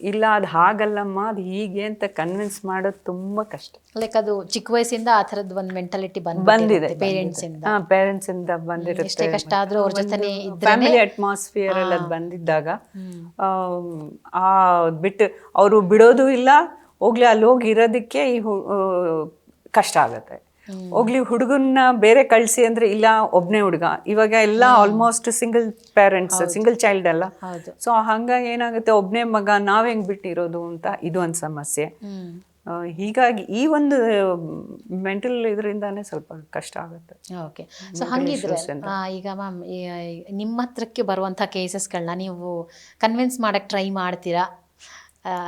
ಇಲ್ಲ ಅದು ಹಾಗಲ್ಲಮ್ಮ ಅದು ಹೀಗೆ ಅಂತ ಕನ್ವಿನ್ಸ್ ಮಾಡೋದು ತುಂಬಾ ಕಷ್ಟ. ಲೈಕ್ ಅದು ಚಿಕ್ಕ ವಯಸ್ಸಿಂದ ಆ ಥರದ್ದು ಒಂದು ಮೆಂಟಾಲಿಟಿ ಬಂದಿದೆ ಪೇರೆಂಟ್ಸ್ ಇಂದ. ಹಾ ಪೇರೆಂಟ್ಸ್ ಇಂದ ಬಂದಿರುತ್ತೆ. ಎಷ್ಟೇ ಕಷ್ಟ ಆದ್ರೂ ಅವ್ರ ಜೊತೆ ಫ್ಯಾಮಿಲಿ ಅಟ್ಮಾಸ್ಫಿಯರ್ ಅಲ್ಲಿ ಅದು ಬಂದಿದ್ದಾಗ ಆ ಬಿಟ್ಟು ಅವರು ಬಿಡೋದು ಇಲ್ಲ ಹೋಗ್ಲಿ ಅಲ್ಲಿ ಹೋಗಿ ಇರೋದಕ್ಕೆ ಈ ಕಷ್ಟ ಆಗುತ್ತೆ. ಹೋಗ್ಲಿ ಹುಡುಗನ್ನ ಬೇರೆ ಕಳ್ಸಿ ಅಂದ್ರೆ ಇಲ್ಲ ಒಬ್ನೇ ಹುಡುಗ. ಇವಾಗ ಎಲ್ಲ almost single parents single child ಅಲ್ಲ. ಹೌದು. ಸೊ ಹಂಗಾಗಿ ಏನಾಗುತ್ತೆ ಒಬ್ನೇ ಮಗ ನಾವ್ ಹೆಂಗ್ ಬಿಟ್ಟಿರೋದು ಅಂತ ಇದು ಒಂದು ಸಮಸ್ಯೆ. ಹೀಗಾಗಿ ಈ ಒಂದು ಮೆಂಟಲ್ ಇದರಿಂದಾನೇ ಸ್ವಲ್ಪ ಕಷ್ಟ ಆಗುತ್ತೆ. ಓಕೆ ಸೊ ಹಂಗಿದ್ರೆ ಈಗ ಮ್ಯಾಮ್ ನಿಮ್ಮ ಹತ್ರಕ್ಕೆ ಬರುವಂಥ ಕೇಸಸ್ಗಳನ್ನ ನೀವು ಕನ್ವಿನ್ಸ್ ಮಾಡಕ್ಕೆ ಟ್ರೈ ಮಾಡ್ತೀರಾ?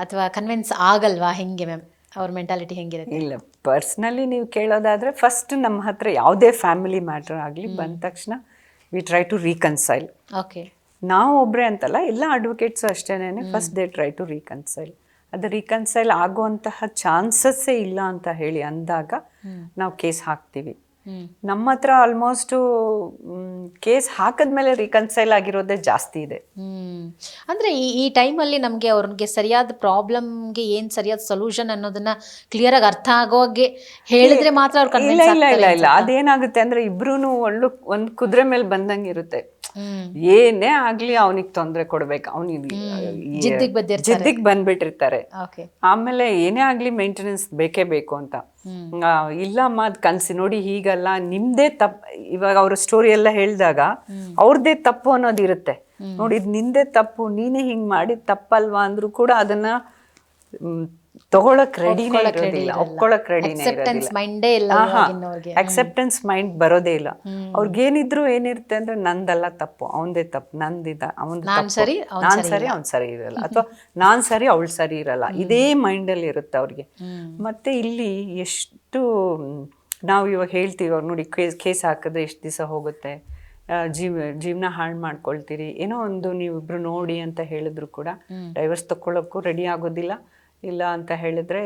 ಅಥವಾ ಕನ್ವಿನ್ಸ್ ಆಗಲ್ವಾ ಹೆಂಗೆ ಮ್ಯಾಮ್ ಅವ್ರ ಮೆಂಟಾಲಿಟಿ ಹೆಂಗಿರುತ್ತೆ? ಇಲ್ಲ ಪರ್ಸ್ನಲಿ ನೀವು ಕೇಳೋದಾದ್ರೆ ಫಸ್ಟ್ ನಮ್ಮ ಹತ್ರ ಯಾವುದೇ ಫ್ಯಾಮಿಲಿ ಮ್ಯಾಟರ್ ಆಗಲಿ ಬಂದ ತಕ್ಷಣ we try to reconcile okay ನಾವು ಒಬ್ಬರೇ ಅಂತಲ್ಲ ಎಲ್ಲ ಅಡ್ವೊಕೇಟ್ಸು ಅಷ್ಟೇನೆ first they try to reconcile ಅದು ರೀಕನ್ಸೈಲ್ ಆಗುವಂತಹ ಚಾನ್ಸಸ್ಸೇ ಇಲ್ಲ ಅಂತ ಹೇಳಿ ಅಂದಾಗ ನಾವು ಕೇಸ್ ಹಾಕ್ತೀವಿ. ನಮ್ಮ ಹತ್ರ ಆಲ್ಮೋಸ್ಟ್ ಕೇಸ್ ಹಾಕದ್ಮೇಲೆ ರೀಕನ್ಸೈಲ್ ಆಗಿರೋದೇ ಜಾಸ್ತಿ ಇದೆ. ಹ್ಮ್. ಅಂದ್ರೆ ಈ ಈ ಟೈಮಲ್ಲಿ ನಮಗೆ ಅವ್ರಿಗೆ ಸರಿಯಾದ ಪ್ರಾಬ್ಲಮ್ಗೆ ಏನ್ ಸರಿಯಾದ ಸೊಲ್ಯೂಷನ್ ಅನ್ನೋದನ್ನ ಕ್ಲಿಯರ್ ಆಗಿ ಅರ್ಥ ಆಗೋಗೆ ಹೇಳಿದ್ರೆ ಮಾತ್ರ ಅವ್ರು ಇಲ್ಲ ಇಲ್ಲ ಇಲ್ಲ. ಇಲ್ಲ ಅದೇನಾಗುತ್ತೆ ಅಂದ್ರೆ ಇಬ್ರು ಒಳ್ಳು ಒಂದ್ ಕುದುರೆ ಮೇಲೆ ಬಂದಂಗೆ ಇರುತ್ತೆ. ಹ್ಮ್ ಏನೇ ಆಗ್ಲಿ ಅವನಿಗೆ ತೊಂದರೆ ಕೊಡ್ಬೇಕು. ಅವನಿಗೆ ಜಿದ್ದಿಗೆ ಬಂದ್ಬಿಟ್ಟಿರ್ತಾರೆ. ಆಮೇಲೆ ಏನೇ ಆಗ್ಲಿ ಮೇಂಟೆನೆನ್ಸ್ ಬೇಕೇ ಬೇಕು ಅಂತ. ಇಲ್ಲ ಇಲ್ಲಮ್ಮ ಅದ್ ಕನ್ಸಿ ನೋಡಿ ಹೀಗಲ್ಲ ನಿಮ್ದೇ ತಪ್ ಇವಾಗ ಅವ್ರ ಸ್ಟೋರಿ ಎಲ್ಲ ಹೇಳಿದಾಗ ಅವ್ರದ್ದೇ ತಪ್ಪು ಅನ್ನೋದು ಇರುತ್ತೆ. ನೋಡಿ ಇದು ನಿಂದೇ ತಪ್ಪು ನೀನೇ ಹಿಂಗ್ ಮಾಡಿದ್ ತಪ್ಪಲ್ವಾ ಅಂದ್ರೂ ಕೂಡ ಅದನ್ನ ತಗೊಳಕ್ ರೆಡಿನೇ ಇರೋದಿಲ್ಲ. ಒಪ್ಕೊಳಕ್ ರೆಡಿನೇ ಅಕ್ಸೆಪ್ಟೆನ್ಸ್ ಮೈಂಡೇ ಇಲ್ಲ ಇವಾಗಿನವ್ರಿಗೆ. ಅಕ್ಸೆಪ್ಟೆನ್ಸ್ ಮೈಂಡ್ ಬರೋದೇ ಇಲ್ಲ. ಅವ್ರಿಗೇನಿದ್ರು ಏನಿರುತ್ತೆ ಅಂದ್ರೆ ನಂದಲ್ಲ ತಪ್ಪು ಅವಂದೇ ತಪ್ಪು ನಂದಿದ ಅವನ್ ಸರಿ, ನಾನ್ ಸರಿ ಅವ್ನ್ ಸರಿ ಇರಲ್ಲ. ಅಥವಾ ನಾನ್ ಸರಿ ಅವಳು ಸರಿ ಇರಲ್ಲ. ಇದೇ ಮೈಂಡ್ ಅಲ್ಲಿ ಇರುತ್ತೆ ಅವ್ರಿಗೆ. ಮತ್ತೆ ಇಲ್ಲಿ ಎಷ್ಟು ನಾವ್ ಇವಾಗ ಹೇಳ್ತೀವಿ ಅವ್ರು ನೋಡಿ ಕೇಸ್ ಕೇಸ್ ಹಾಕಿದ್ರೆ ಎಷ್ಟು ದಿವಸ ಹೋಗುತ್ತೆ ಜೀವ ಜೀವನ ಹಾಳು ಮಾಡ್ಕೊಳ್ತೀರಿ. ಏನೋ ಒಂದು ನೀವಿಬ್ರು ನೋಡಿ ಅಂತ ಹೇಳಿದ್ರು ಕೂಡ ಡೈವರ್ಸ್ ತಗೊಳ್ಳೋಕ್ಕೂ ರೆಡಿ ಆಗೋದಿಲ್ಲ. ಇಲ್ಲ ಅಂತ ಹೇಳಿದ್ರೆ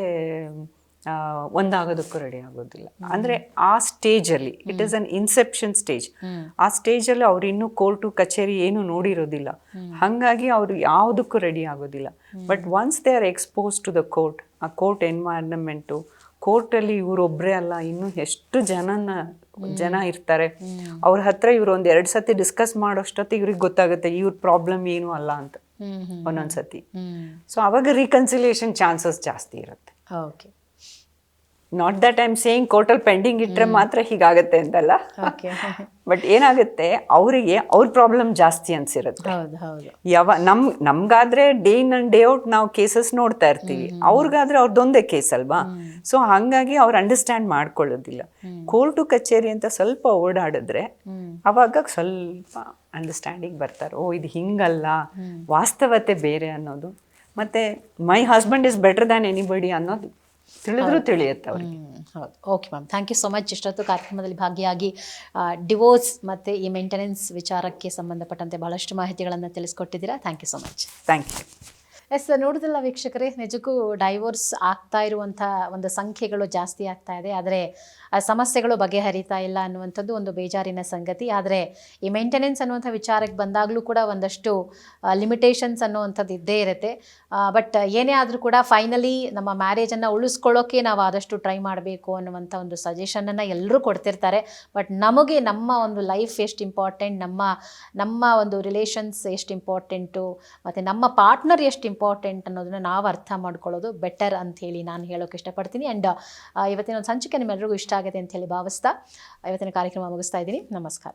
ಒಂದಾಗೋದಕ್ಕೂ ರೆಡಿ ಆಗೋದಿಲ್ಲ. ಅಂದ್ರೆ ಆ ಸ್ಟೇಜಲ್ಲಿ it is an inception stage ಆ ಸ್ಟೇಜಲ್ಲಿ ಅವ್ರು ಇನ್ನೂ ಕೋರ್ಟು ಕಚೇರಿ ಏನು ನೋಡಿರೋದಿಲ್ಲ. ಹಾಗಾಗಿ ಅವರು ಯಾವುದಕ್ಕೂ ರೆಡಿ ಆಗೋದಿಲ್ಲ. But once they are expose to the court ಆ ಕೋರ್ಟ್ ಎನ್ವೈರನ್ಮೆಂಟು ಕೋರ್ಟಲ್ಲಿ ಇವರೊಬ್ಬರೇ ಅಲ್ಲ ಇನ್ನೂ ಎಷ್ಟು ಜನನ ಜನ ಇರ್ತಾರೆ. ಅವ್ರ ಹತ್ರ ಇವರು ಒಂದು ಎರಡು ಸತಿ ಡಿಸ್ಕಸ್ ಮಾಡೋಷ್ಟೊತ್ತಿಗೆ ಇವ್ರಿಗೆ ಗೊತ್ತಾಗುತ್ತೆ ಇವ್ರ ಪ್ರಾಬ್ಲಮ್ ಏನು ಅಲ್ಲ ಅಂತ. ಒಂದೊಂದ್ಸತಿ. ಸತಿ ಸೊ ಅವಾಗ ರೀಕನ್ಸಿಲಿಯೇಷನ್ ಚಾನ್ಸಸ್ ಜಾಸ್ತಿ ಇರುತ್ತೆ. Okay not that I am saying ಕೋರ್ಟಲ್ಲಿ ಪೆಂಡಿಂಗ್ ಇಟ್ಟರೆ ಮಾತ್ರ ಹೀಗಾಗತ್ತೆ ಅಂತಲ್ಲ. ಬಟ್ ಏನಾಗುತ್ತೆ ಅವರಿಗೆ ಅವ್ರ ಪ್ರಾಬ್ಲಮ್ ಜಾಸ್ತಿ ಅನ್ಸಿರುತ್ತೆ. ಯಾವ ನಮ್ ನಮ್ಗಾದ್ರೆ day in and day out ನಾವು ಕೇಸಸ್ ನೋಡ್ತಾ ಇರ್ತೀವಿ. ಅವ್ರಿಗಾದ್ರೆ ಅವ್ರದ್ದೊಂದೇ ಕೇಸ್ ಅಲ್ವಾ? ಸೊ ಹಂಗಾಗಿ ಅವ್ರು ಅಂಡರ್ಸ್ಟ್ಯಾಂಡ್ ಮಾಡ್ಕೊಳ್ಳೋದಿಲ್ಲ. ಕೋರ್ಟು ಕಚೇರಿ ಅಂತ ಸ್ವಲ್ಪ ಓಡಾಡಿದ್ರೆ ಅವಾಗ ಸ್ವಲ್ಪ ಅಂಡರ್ಸ್ಟ್ಯಾಂಡಿಂಗ್ ಬರ್ತಾರೆ. ಓ ಇದು ಹಿಂಗಲ್ಲ. ವಾಸ್ತವತೆ ಬೇರೆ ಅನ್ನೋದು. ಮತ್ತೆ my husband is better than anybody ಅನ್ನೋದು ತಿಳಿದ್ರು ತಿಳಿಯುತ್ತೆ ಅವ್ರಿಗೆ. ಹೌದು. Okay ma'am thank you so much ಇಷ್ಟೊತ್ತು ಕಾರ್ಯಕ್ರಮದಲ್ಲಿ ಭಾಗಿಯಾಗಿ ಡಿವೋರ್ಸ್ ಮತ್ತು ಈ ಮೇಂಟೆನೆನ್ಸ್ ವಿಚಾರಕ್ಕೆ ಸಂಬಂಧಪಟ್ಟಂತೆ ಬಹಳಷ್ಟು ಮಾಹಿತಿಗಳನ್ನು ತಿಳಿಸ್ಕೊಟ್ಟಿದ್ದೀರಾ. Thank you so much thank you yes ನೋಡಿದಲ್ಲ ವೀಕ್ಷಕರೇ ನಿಜಕ್ಕೂ ಡೈವೋರ್ಸ್ ಆಗ್ತಾ ಇರುವಂಥ ಒಂದು ಸಂಖ್ಯೆಗಳು ಜಾಸ್ತಿ ಆಗ್ತಾ ಇದೆ. ಆದರೆ ಆ ಸಮಸ್ಯೆಗಳು ಬಗೆಹರಿತಾ ಇಲ್ಲ ಅನ್ನುವಂಥದ್ದು ಒಂದು ಬೇಜಾರಿನ ಸಂಗತಿ. ಆದರೆ ಈ ಮೇಂಟೆನೆನ್ಸ್ ಅನ್ನುವಂಥ ವಿಚಾರಕ್ಕೆ ಬಂದಾಗಲೂ ಕೂಡ ಒಂದಷ್ಟು ಲಿಮಿಟೇಷನ್ಸ್ ಅನ್ನುವಂಥದ್ದು ಇದ್ದೇ ಇರುತ್ತೆ. ಬಟ್ ಏನೇ ಆದರೂ ಕೂಡ ಫೈನಲಿ ನಮ್ಮ ಮ್ಯಾರೇಜನ್ನು ಉಳಿಸ್ಕೊಳ್ಳೋಕೆ ನಾವು ಆದಷ್ಟು ಟ್ರೈ ಮಾಡಬೇಕು ಅನ್ನುವಂಥ ಒಂದು ಸಜೆಷನನ್ನು ಎಲ್ಲರೂ ಕೊಡ್ತಿರ್ತಾರೆ. ಬಟ್ ನಮಗೆ ನಮ್ಮ ಒಂದು ಲೈಫ್ ಎಷ್ಟು ಇಂಪಾರ್ಟೆಂಟ್ ನಮ್ಮ ನಮ್ಮ ಒಂದು ರಿಲೇಷನ್ಸ್ ಎಷ್ಟು ಇಂಪಾರ್ಟೆಂಟು ಮತ್ತು ನಮ್ಮ ಪಾರ್ಟ್ನರ್ ಎಷ್ಟು ಇಂಪಾರ್ಟೆಂಟ್ ಅನ್ನೋದನ್ನ ನಾವು ಅರ್ಥ ಮಾಡ್ಕೊಳ್ಳೋದು ಬೆಟರ್ ಅಂತ ಹೇಳಿ ನಾನು ಹೇಳೋಕೆ ಇಷ್ಟಪಡ್ತೀನಿ. ಆ್ಯಂಡ್ ಇವತ್ತಿನ ಒಂದು ಸಂಚಿಕೆ ನಿಮ್ಮೆಲ್ಲರಿಗೂ ಇಷ್ಟ ಆಗುತ್ತೆ ಅಂತ ಹೇಳಿ ಭಾವಿಸ್ತಾ ಇವತ್ತಿನ ಕಾರ್ಯಕ್ರಮ ಮುಗಿಸ್ತಾ ಇದ್ದೀನಿ. ನಮಸ್ಕಾರ.